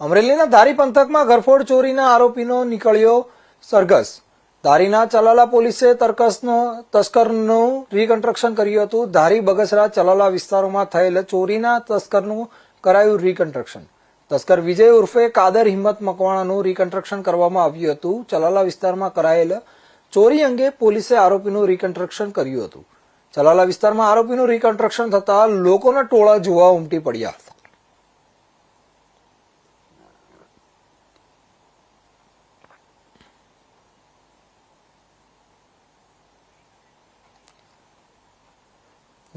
અમરેલીના ધારી પંથકમાં ઘરફોડ ચોરીના આરોપીનો નીકળ્યો સરઘસ. ધારીના ચલાલા પોલીસે તરકસનો, તસ્કરનું રીકન્સ્ટ્રક્શન કર્યું હતું. ધારી બગસરા ચલાલા વિસ્તારોમાં થયેલ ચોરીના તસ્કરનું કરાયું રીકન્સ્ટ્રક્શન તસ્કર વિજય ઉર્ફે કાદર હિંમત મકવાણાનું રીકન્સ્ટ્રક્શન કરવામાં આવ્યું હતું. ચલાલા વિસ્તારમાં કરાયેલ ચોરી અંગે પોલીસે આરોપીનું રીકન્સ્ટ્રક્શન કર્યું હતું. ચલાલા વિસ્તારમાં આરોપીનું રીકન્સ્ટ્રક્શન થતા લોકોના ટોળા જોવા ઉમટી પડ્યા હતા.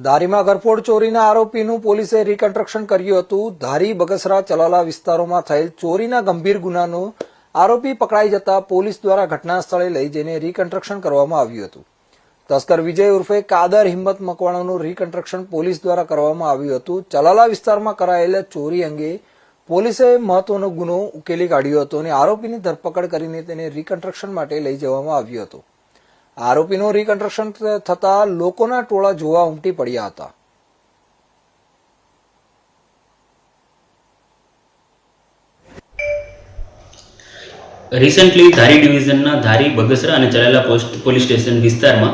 ધારીમાં ઘરફોડ ચોરીના આરોપીનું પોલીસે રીકન્સ્ટ્રક્શન કર્યું હતું. ધારી, બગસરા, ચલાલા વિસ્તારોમાં થયેલ ચોરીના ગંભીર ગુનાનો આરોપી પકડાઈ જતા પોલીસ દ્વારા ઘટના સ્થળે લઈ જઈને રીકન્સ્ટ્રક્શન કરવામાં આવ્યું હતું. તસ્કર વિજય ઉર્ફે કાદર હિંમત મકવાણાનું રીકન્સ્ટ્રક્શન પોલીસ દ્વારા કરવામાં આવ્યું હતું. ચલાલા વિસ્તારમાં કરાયેલા ચોરી અંગે પોલીસે મહત્વનો ગુનો ઉકેલી કાઢ્યો હતો અને આરોપીની ધરપકડ કરીને તેને રીકન્સ્ટ્રક્શન માટે લઈ જવામાં આવ્યું હતું. આરોપીનું રીકન્સ્ટ્રક્શન થતા લોકોના ટોળા જોવા ઉમટી પડ્યા હતા. રિસન્ટલી ધારી ડિવિઝનના ધારી બગસરા અને ચલાલા પોલીસ સ્ટેશન વિસ્તારમાં